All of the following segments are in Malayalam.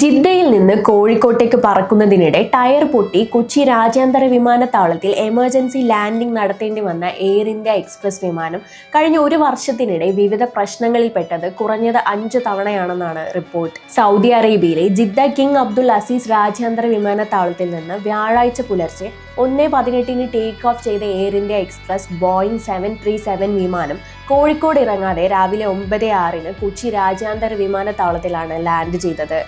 ജിദ്ദയിൽ നിന്ന് കോഴിക്കോട്ടേക്ക് പറക്കുന്നതിനിടെ ടയർ പൊട്ടി കൊച്ചി രാജ്യാന്തര വിമാനത്താവളത്തിൽ എമർജൻസി ലാൻഡിംഗ് നടത്തേണ്ടി വന്ന എയർ ഇന്ത്യ എക്സ്പ്രസ് വിമാനം കഴിഞ്ഞ ഒരു വർഷത്തിനിടെ വിവിധ പ്രശ്നങ്ങളിൽപ്പെട്ടത് കുറഞ്ഞത് അഞ്ച് തവണയാണെന്നാണ് റിപ്പോർട്ട്. സൗദി അറേബ്യയിലെ ജിദ്ദ കിങ് അബ്ദുൽ അസീസ് രാജ്യാന്തര വിമാനത്താവളത്തിൽ നിന്ന് വ്യാഴാഴ്ച പുലർച്ചെ ഒന്ന് പതിനെട്ടിന് ടേക്ക് ഓഫ് ചെയ്ത air India express Boeing seven three seven വിമാനം കോഴിക്കോട് ഇറങ്ങാതെ രാവിലെ ഒമ്പത് ആറിന് കൊച്ചി രാജ്യാന്തര വിമാനത്താവളത്തിലാണ് ലാൻഡ് ചെയ്തത്.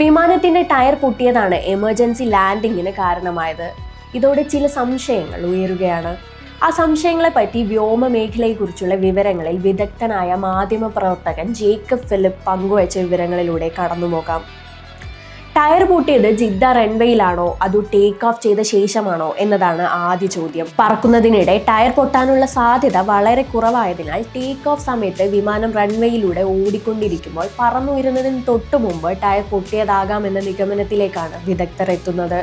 വിമാനത്തിന്റെ ടയർ പൊട്ടിയതാണ് എമർജൻസി ലാൻഡിങ്ങിന് കാരണമായത്. ഇതോടെ ചില സംശയങ്ങൾ ഉയരുകയാണ്. ആ സംശയങ്ങളെ പറ്റി വ്യോമ മേഖലയെക്കുറിച്ചുള്ള വിവരങ്ങളിൽ വിദഗ്ധനായ മാധ്യമ പ്രവർത്തകൻ ജേക്കബ് ഫിലിപ്പ് പങ്കുവച്ച വിവരങ്ങളിലൂടെ കടന്നു കടന്നുപോകാം. ടയർ പൊട്ടിയത് ജിദ്ദ റൺവേയിലാണോ? അതോ ടേക്ക് ഓഫ് ചെയ്ത ശേഷമാണോ? എന്നതാണ് ആദ്യ ചോദ്യം. പറക്കുന്നതിനിടെ ടയർ പൊട്ടാനുള്ള സാധ്യത വളരെ കുറവായതിനാൽ ടേക്ക് ഓഫ് സമയത്ത് വിമാനം റൺവേയിലൂടെ ഓടിക്കൊണ്ടിരിക്കുമ്പോൾ പറന്നുയരുന്നതിന് തൊട്ടു മുമ്പ് ടയർ പൊട്ടിയതാകാമെന്ന നിഗമനത്തിലേക്കാണ് വിദഗ്ധർ എത്തുന്നത്.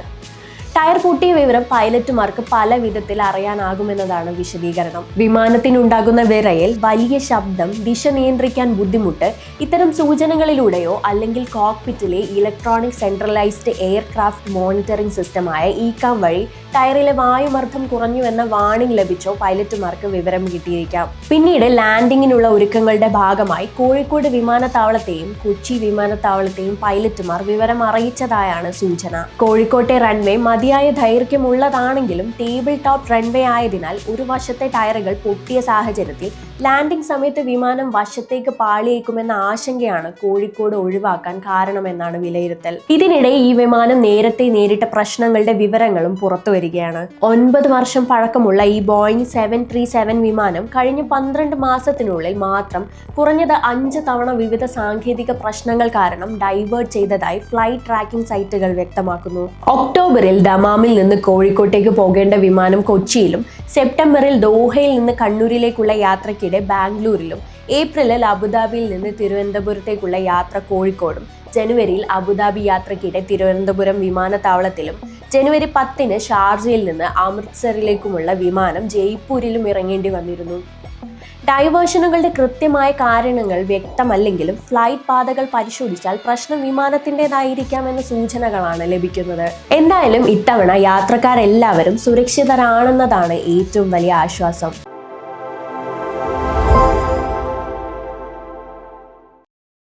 ടയർ പൊട്ടിയ വിവരം പൈലറ്റുമാർക്ക് പല വിധത്തിൽ അറിയാനാകുമെന്നതാണ് വിശദീകരണം. വിമാനത്തിനുണ്ടാകുന്ന വിറയൽ വലിയ ശബ്ദം ദിശ നിയന്ത്രിക്കാൻ ബുദ്ധിമുട്ട് ഇത്തരം സൂചനകളിലൂടെയോ അല്ലെങ്കിൽ കോക്പിറ്റിലെ ഇലക്ട്രോണിക് സെൻട്രലൈസ്ഡ് എയർക്രാഫ്റ്റ് മോണിറ്ററിംഗ് സിസ്റ്റമായ ഇകാം വഴി ടയറിലെ വായുമർദ്ദം കുറഞ്ഞുവെന്ന വാണിംഗ് ലഭിച്ചോ പൈലറ്റുമാർക്ക് വിവരം കിട്ടിയിരിക്കാം. പിന്നീട് ലാൻഡിങ്ങിനുള്ള ഒരുക്കങ്ങളുടെ ഭാഗമായി കോഴിക്കോട് വിമാനത്താവളത്തെയും കൊച്ചി വിമാനത്താവളത്തെയും പൈലറ്റുമാർ വിവരം അറിയിച്ചതായാണ് സൂചന. കോഴിക്കോട്ടെ റൺവേ മതിയായ ദൈർഘ്യമുള്ളതാണെങ്കിലും ടേബിൾ ടോപ്പ് റൺവേ ആയതിനാൽ ഒരു വശത്തെ ടയറുകൾ പൊട്ടിയ സാഹചര്യത്തിൽ ലാൻഡിംഗ് സമയത്ത് വിമാനം വശത്തേക്ക് പാളിയേക്കുമെന്ന ആശങ്കയാണ് കോഴിക്കോട് ഒഴിവാക്കാൻ കാരണമെന്നാണ് വിലയിരുത്തൽ. ഇതിനിടെ ഈ വിമാനം നേരത്തെ നേരിട്ട പ്രശ്നങ്ങളുടെ വിവരങ്ങളും പുറത്തു വരികയാണ്. ഒൻപത് വർഷം പഴക്കമുള്ള ഈ ബോയിങ് സെവൻ ത്രീ സെവൻ വിമാനം കഴിഞ്ഞ പന്ത്രണ്ട് മാസത്തിനുള്ളിൽ മാത്രം കുറഞ്ഞത് അഞ്ച് തവണ വിവിധ സാങ്കേതിക പ്രശ്നങ്ങൾ കാരണം ഡൈവേർട്ട് ചെയ്തതായി ഫ്ലൈറ്റ് ട്രാക്കിംഗ് സൈറ്റുകൾ വ്യക്തമാക്കുന്നു. ഒക്ടോബറിൽ ദമാമിൽ നിന്ന് കോഴിക്കോട്ടേക്ക് പോകേണ്ട വിമാനം കൊച്ചിയിലും സെപ്റ്റംബറിൽ ദോഹയിൽ നിന്ന് കണ്ണൂരിലേക്കുള്ള യാത്രയ്ക്കിടെ ബാംഗ്ലൂരിലും ഏപ്രിലിൽ അബുദാബിയിൽ നിന്ന് തിരുവനന്തപുരത്തേക്കുള്ള യാത്ര കോഴിക്കോടും ജനുവരിയിൽ അബുദാബി യാത്രയ്ക്കിടെ തിരുവനന്തപുരം വിമാനത്താവളത്തിലും ജനുവരി പത്തിന് ഷാർജയിൽ നിന്ന് അമൃത്സറിലേക്കുമുള്ള വിമാനം ജയ്പൂരിലും ഇറങ്ങേണ്ടി വന്നിരുന്നു. ഡൈവേർഷനുകളുടെ കൃത്യമായ കാരണങ്ങൾ വ്യക്തമല്ലെങ്കിലും ഫ്ലൈറ്റ് പാതകൾ പരിശോധിച്ചാൽ പ്രശ്നം വിമാനത്തിന്റെതായിരിക്കാമെന്ന സൂചനകളാണ് ലഭിക്കുന്നത്. എന്തായാലും ഇത്തവണ യാത്രക്കാരെല്ലാവരും സുരക്ഷിതരാണെന്നതാണ് ഏറ്റവും വലിയ ആശ്വാസം.